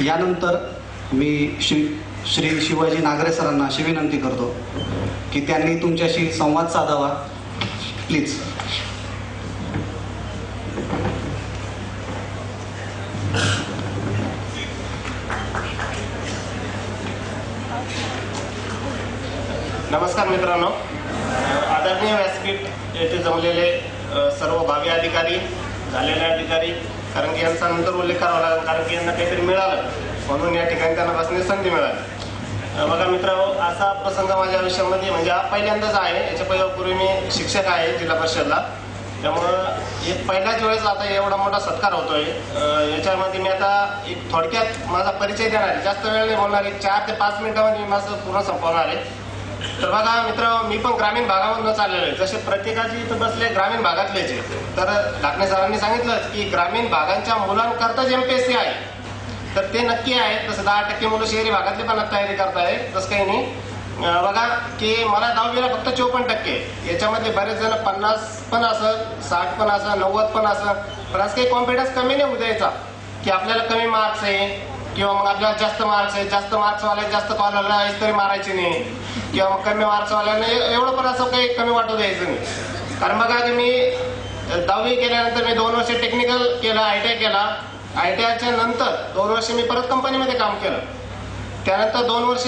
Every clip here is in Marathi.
यानंतर मी श्री श्री शिवाजी नागरे सरांना अशी विनंती करतो की त्यांनी तुमच्याशी संवाद साधावा. प्लीज नमस्कार मित्रांनो. आदरणीय व्यासपीठ येथे जमलेले सर्व भावी अधिकारी झालेले अधिकारी कारण की यांचा नंतर उल्लेख करावा लागेल कारण की यांना काहीतरी मिळालं. म्हणून या ठिकाणी त्यांना बसण्याची संधी मिळाली. बघा मित्रांनो असा प्रसंग माझ्या आयुष्यामध्ये म्हणजे हा पहिल्यांदाच आहे. याच्या पहिल्यापूर्वी मी शिक्षक आहे जिल्हा परिषदला. त्यामुळं हे पहिल्याच वेळेस आता एवढा मोठा सत्कार होतोय. याच्यामध्ये मी आता एक थोडक्यात माझा परिचय देणार आहे. जास्त वेळ नाही बोलणार एक चार ते पाच मिनिटामध्ये मी माझं पूर्ण संपवणार आहे. तर बघा मित्र मी पण ग्रामीण भागामधून चाललेलो आहे. जसे प्रत्येकाचे इथं बसले ग्रामीण भागातलेच आहे तर लाखने सरांनी सांगितलं की ग्रामीण भागांच्या मुलांकरताच एमपीएससी आहे तर ते नक्की आहे. तसं दहा टक्के मुलं शहरी भागातले पण तयारी करताय तसं काही नाही. बघा की मला दहावीला फक्त चोपन्न टक्के. याच्यामध्ये बरेच जण पन्नास पण असं साठ पण असं नव्वद पण असं. पण असं काही कॉन्फिडन्स कमी नाही उद्यायचा की आपल्याला कमी मार्क्स आहे. किंवा मग आपल्याला जास्त मार्क्स आहे जास्त मार्क्स वाले जास्त कॉलरला तरी मारायचे नाही. किंवा मग कमी मार्क्स वाल्याने एवढं पण असं काही कमी वाटू द्यायचं नाही. कारण बघा की मी दहावी केल्यानंतर मी दोन वर्ष टेक्निकल केलं आय टी आय केला. आय टी आयच्या नंतर दोन वर्ष मी परत कंपनीमध्ये काम केलं. त्यानंतर दोन वर्ष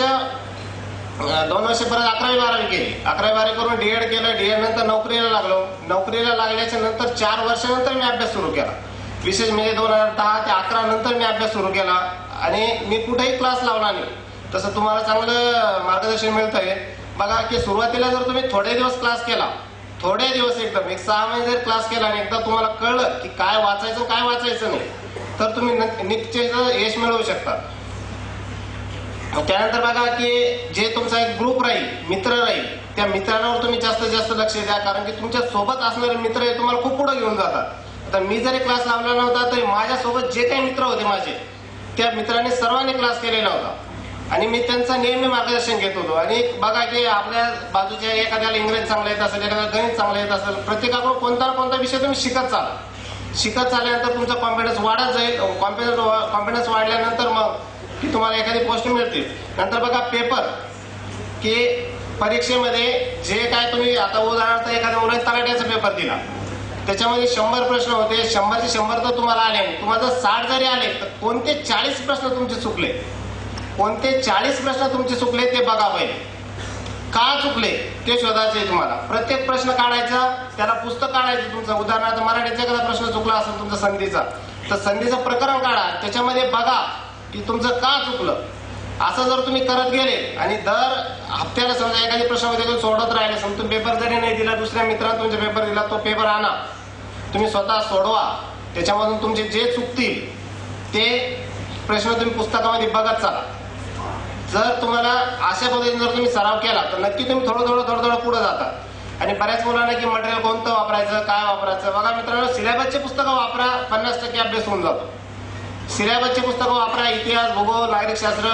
दोन वर्ष परत अकरावी बारावी केली. अकरावी बारावी करून डीएड केलं डीएड नंतर नोकरीला लागलो. नोकरीला लागल्याच्या नंतर चार वर्षानंतर मी अभ्यास सुरू केला. विशेष म्हणजे दोन हजार दहा ते अकरा नंतर मी अभ्यास सुरू केला. आणि मी कुठेही क्लास लावला नाही. तसं तुम्हाला चांगलं मार्गदर्शन मिळतंय. बघा की सुरुवातीला जर तुम्ही थोडे दिवस क्लास केला थोडे दिवस एकदम एक सहा महिने जर क्लास केला आणि एकदा तुम्हाला कळलं की काय वाचायचं काय वाचायचं नाही तर तुम्ही न- निश्चित यश मिळवू शकता. त्यानंतर बघा की जे तुमचा एक ग्रुप राहील मित्र राहील त्या मित्रांवर तुम्ही जास्तीत जास्त लक्ष द्या कारण की तुमच्यासोबत असणारे मित्र हे तुम्हाला खूप पुढे घेऊन जातात. आता मी जरी क्लास लावला नव्हता तरी माझ्यासोबत जे काही मित्र होते माझे त्या मित्राने सर्वांनी क्लास केलेला होता. आणि मी त्यांचं नेहमी मार्गदर्शन घेत होतो. आणि बघा की आपल्या बाजूच्या एखाद्याला इंग्रजी चांगलं येत असेल एखाद्याला गणित चांगलं येत असेल प्रत्येकाकडून कोणता ना कोणता विषय तुम्ही शिकत चाला. शिकत चालल्यानंतर तुमचा कॉन्फिडन्स वाढत जाईल. कॉन्फिडन्स कॉन्फिडन्स वाढल्यानंतर मग की तुम्हाला एखादी पोस्ट मिळते नंतर बघा पेपर की परीक्षेमध्ये जे काय तुम्ही आता उदाहरणार्थ एखाद्या मुलाने तलाट्याचा पेपर दिला. त्याच्यामध्ये शंभर प्रश्न होते. शंभरचे शंभर तर तुम्हाला आले. तुम्हाला जर साठ जरी आले तर कोणते चाळीस प्रश्न तुमचे चुकले? कोणते चाळीस प्रश्न तुमचे चुकले ते बघा पहिले. का चुकले? ते शोधायचे तुम्हाला. प्रत्येक प्रश्न काढायचा त्याला पुस्तक काढायचं तुमचं. उदाहरणार्थ मराठीचा एखादा प्रश्न चुकला असेल तुमचा संधीचा तर संधीचं प्रकरण काढा. त्याच्यामध्ये बघा की तुमचं का चुकलं? असं जर तुम्ही करत गेले आणि दर हप्त्याला समजा एखादी प्रश्न तुम्ही सोडत राहिले समजा तुम्ही पेपर जरी नाही दिला दुसऱ्या मित्रांना तुमचा पेपर दिला तो पेपर आणा. तुम्ही स्वतः सोडवा. त्याच्यामधून तुमचे जे चुकतील ते प्रश्न तुम्ही पुस्तकामध्ये बघत चाला. जर तुम्हाला अशा पद्धतीने जर तुम्ही सराव केला तर नक्की तुम्ही थोडं थोडं थोडं थोडं पुढे जाता. आणि बऱ्याच मुलांना की मटेरियल कोणतं वापरायचं काय वापरायचं? बघा मित्रांनो सिलेबसचे पुस्तकं वापरा पन्नास टक्के अभ्यास होऊन जातो. सिलेबसचे पुस्तकं वापरा इतिहास भूगोल नागरिकशास्त्र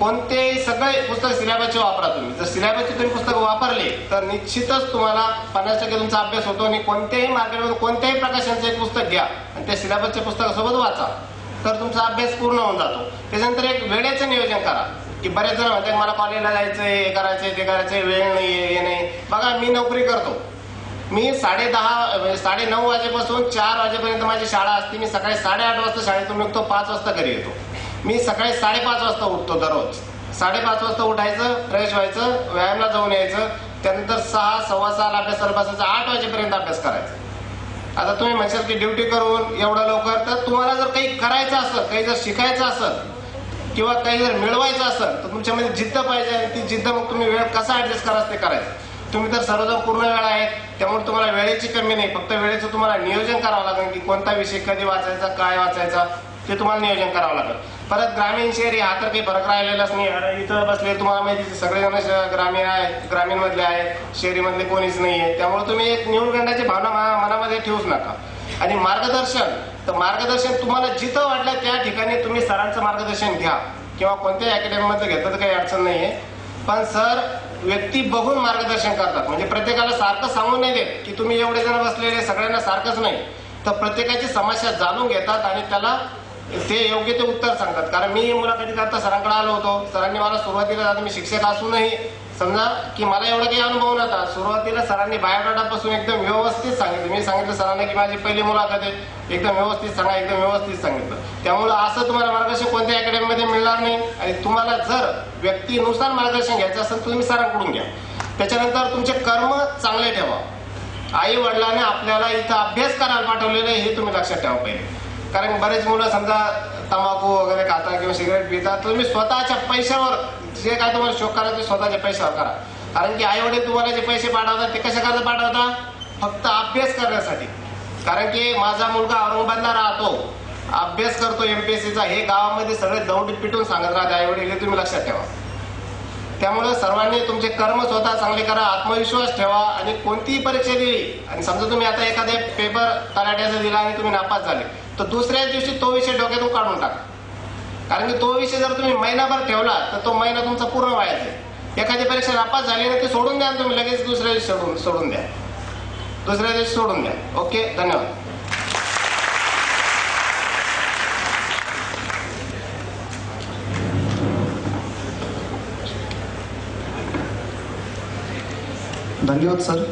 कोणतेही सगळे पुस्तक सिलेबसचे वापरा तुम्ही. जर सिलेबसचे तुम्ही पुस्तक वापरले तर निश्चितच तुम्हाला पन्नास टक्के तुमचा अभ्यास होतो आणि कोणत्याही मार्केटमध्ये कोणत्याही प्रकाशनचं एक पुस्तक घ्या आणि त्या सिलेबसच्या पुस्तकासोबत वाचा. तर तुमचा अभ्यास पूर्ण होऊन जातो. त्याच्यानंतर एक वेळेचं नियोजन करा. की बरेच जण म्हणतात मला कॉलेजला जायचंय हे करायचंय ते करायचंय वेळ नाही हे नाही. बघा मी नोकरी करतो. मी साडे दहा साडे नऊ वाजेपासून चार वाजेपर्यंत माझी शाळा असते. मी सकाळी साडेआठ वाजता शाळेतून निघतो पाच वाजता घरी येतो. मी सकाळी साडेपाच वाजता उठतो दररोज. साडेपाच वाजता उठायचं फ्रेश व्हायचं व्यायामला जाऊन यायचं त्यानंतर सहा सव्वा सहा अभ्यासाला बसायचा आठ वाजेपर्यंत अभ्यास करायचा. आता तुम्ही म्हणशाल की ड्युटी करून एवढं लवकर तर तुम्हाला जर काही करायचं असेल काही जर शिकायचं असेल किंवा काही जर मिळवायचं असेल तर तुमच्यामध्ये जिद्द पाहिजे आणि ती जिद्द मग तुम्ही वेळ कसा ऍडजस्ट करायचं ते करायचं. तुम्ही तर सर्वजण पूर्ण वेळ आहेत त्यामुळे तुम्हाला वेळेची कमी नाही फक्त वेळेचं तुम्हाला नियोजन करावं लागेल की कोणता विषय कधी वाचायचा काय वाचायचा ते तुम्हाला नियोजन करावं लागेल. परत ग्रामीण शहरी हा तर काही फरक राहिलेलाच नाही. इथं बसले तुम्हाला माहिती सगळेजण श- ग्रामीण आहेत ग्रामीण मधले आहेत शहरी मधले कोणीच नाहीये त्यामुळे तुम्ही एक निवडगंडाची भावना मा- मनामध्ये ठेवूच नका. आणि मार्गदर्शन तर मार्गदर्शन तुम्हाला जिथं वाटलं त्या ठिकाणी तुम्ही सरांचं मार्गदर्शन घ्या. किंवा कोणत्याही अकॅडमी मध्ये घेतलं तर काही अडचण नाहीये पण सर व्यक्ती बघून मार्गदर्शन करतात. म्हणजे प्रत्येकाला सारखं सांगून नाही देत की तुम्ही एवढे जण बसलेले सगळ्यांना सारखंच नाही. तर प्रत्येकाची समस्या जाणून घेतात आणि त्याला ते योग्य ते उत्तर सांगतात. कारण मी मुलाखती करता सरांकडे आलो होतो. सरांनी मला सुरुवातीला आता मी शिक्षक असूनही समजा की मला एवढा काही अनुभव नव्हता. सुरुवातीला सरांनी बायोडाटापासून एकदम व्यवस्थित सांगितलं. मी सांगितलं सरांना की माझी पहिली मुलाखत आहे. एकदम व्यवस्थित सांगा एकदम व्यवस्थित सांगितलं. त्यामुळं असं तुम्हाला मार्गदर्शन कोणत्या अकॅडमीमध्ये मिळणार नाही आणि तुम्हाला जर व्यक्तीनुसार मार्गदर्शन घ्यायचं असेल तर तुम्ही सरांकडून घ्या. त्याच्यानंतर तुमचे कर्म चांगले ठेवा. आई वडिलांनी आपल्याला इथं अभ्यास करायला पाठवलेलं हे तुम्ही लक्षात ठेवा पहिले. कारण बरेच मुलं समजा तंबाखू वगैरे खाता किंवा सिगरेट पितात तुम्ही स्वतःच्या पैशावर जे काय तुम्हाला शोक करा ते स्वतःच्या पैशावर करा. कारण की आई वडील तुम्हाला जे पैसे पाठवतात ते कशा करता पाठवता? फक्त अभ्यास करण्यासाठी. कारण की माझा मुलगा औरंगाबादला राहतो. अभ्यास करतो एमपीएससीचा हे गावामध्ये सगळे दौड पिटून सांगत राहते आई वडील हे तुम्ही लक्षात ठेवा. त्यामुळे सर्वांनी तुमचे कर्म स्वतः चांगले करा आत्मविश्वास ठेवा आणि कोणतीही परीक्षा दिली. आणि समजा तुम्ही आता एखादे पेपर तलाट्याचा दिला आणि तुम्ही नापास झाले. तर दुसऱ्या दिवशी तो विषय डोक्यातून काढून टाका. कारण की तो विषय जर तुम्ही महिनाभर ठेवला तर तो महिना तुमचा पूर्ण व्हायचा आहे एखादी परीक्षा नापास झाली ना ते सोडून द्या तुम्ही लगेच दुसऱ्या दिवशी सोडून सोडून द्या. दुसऱ्या दिवशी सोडून द्या. ओके? धन्यवाद. धन्यवाद सर.